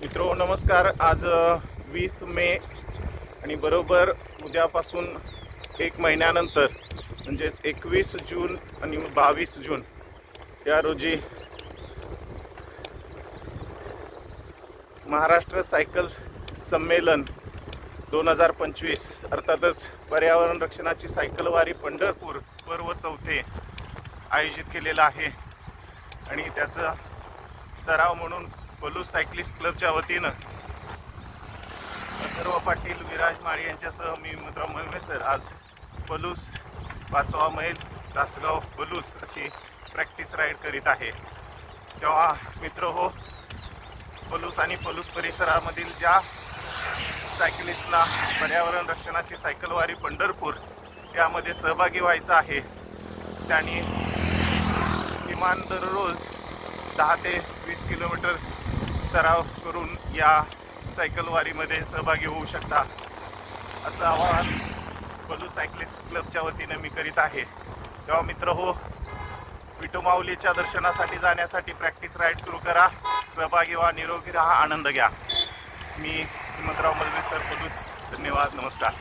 मित्रो नमस्कार. आज वीस मे आणि बरोबर उद्यापासून एक महिन्यानंतर म्हणजेच एकवीस जून आणि बावीस जून या रोजी महाराष्ट्र सायकल संमेलन दोन हजार पंचवीस अर्थातच पर्यावरण रक्षणाची सायकलवारी पंढरपूर पर्व चौथे आयोजित केलेलं आहे. आणि त्याचा सराव म्हणून कोलू सायक्लिस्ट क्लबच्या वतीनं अथर्व पाटील विराज माळी यांच्यासह मी मित्र मलमे सर. आज पलूस पाचवा मैल तासगाव पलूस अशी प्रॅक्टिस राईड करीत आहे. तेव्हा मित्र हो पलूस आणि पलूस परिसरामधील ज्या सायकलिस्टला पर्यावरण रक्षणाची सायकलवारी पंढरपूर यामध्ये सहभागी व्हायचं आहे त्यांनी किमान दररोज दहा ते वीस किलोमीटर सराव करून या सायकलवारीमध्ये सहभागी होऊ शकता. असं आवाहन बलू सायकलिस्ट क्लबच्या वतीने मी करीत आहे. तेव्हा मित्र हो विठू माऊलीच्या दर्शनासाठी जाण्यासाठी प्रॅक्टिस राईड सुरू करा. सहभागी व्हा निरोगी राहा आनंद घ्या. मी हिमंतराव मलवे सर पलूस धन्यवाद नमस्कार.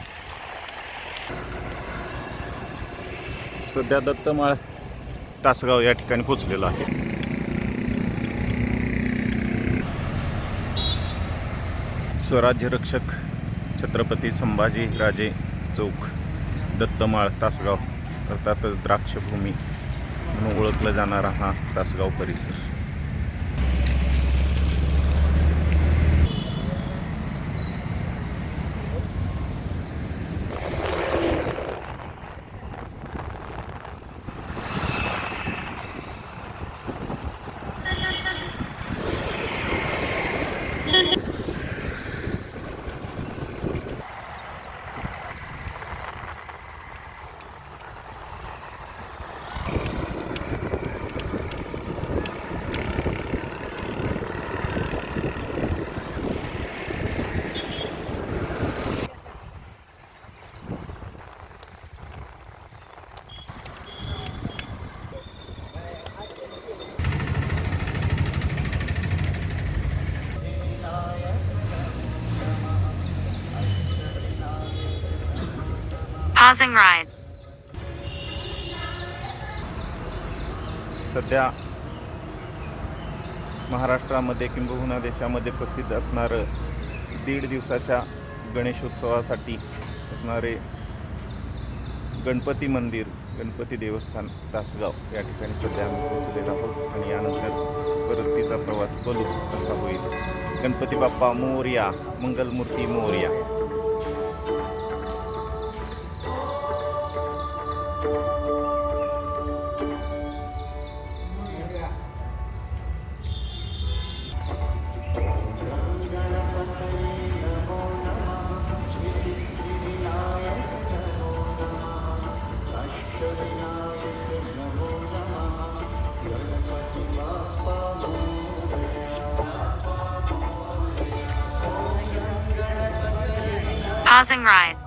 सध्या दत्तमाळ तासगाव या ठिकाणी पोचलेलो आहे. स्वराज्य रक्षक छत्रपती संभाजी राजे चौक दत्तमाळ तासगाव. अर्थातच द्राक्षभूमी म्हणून ओळखला जाणारा हा तासगाव परिसर. Pausing ride. सध्या महाराष्ट्रामध्ये किंबहुना देशामध्ये प्रसिद्ध असणारं दीड दिवसाच्या गणेशोत्सवासाठी असणारे गणपती मंदिर गणपती देवस्थान तासगाव या ठिकाणी सध्या आम्ही पोहोचलेलो आहोत आणि यानंतर परतीचा प्रवास बलूस असा होईल गणपती बाप्पा मोर्या मंगलमूर्ती मोर्या Zazengride.